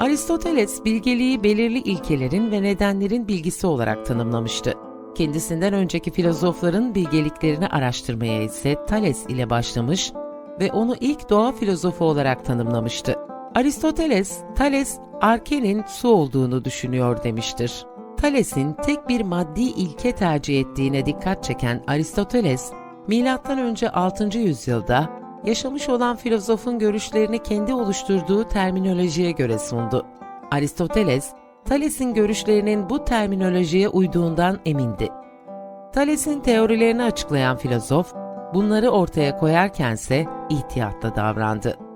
Aristoteles bilgeliği belirli ilkelerin ve nedenlerin bilgisi olarak tanımlamıştı. Kendisinden önceki filozofların bilgeliklerini araştırmaya ise Thales ile başlamış ve onu ilk doğa filozofu olarak tanımlamıştı. Aristoteles, Thales, arkenin su olduğunu düşünüyor demiştir. Thales'in tek bir maddi ilke tercih ettiğine dikkat çeken Aristoteles, M.Ö. 6. yüzyılda yaşamış olan filozofun görüşlerini kendi oluşturduğu terminolojiye göre sundu. Aristoteles, Thales'in görüşlerinin bu terminolojiye uyduğundan emindi. Thales'in teorilerini açıklayan filozof, bunları ortaya koyarkense ihtiyatla davrandı.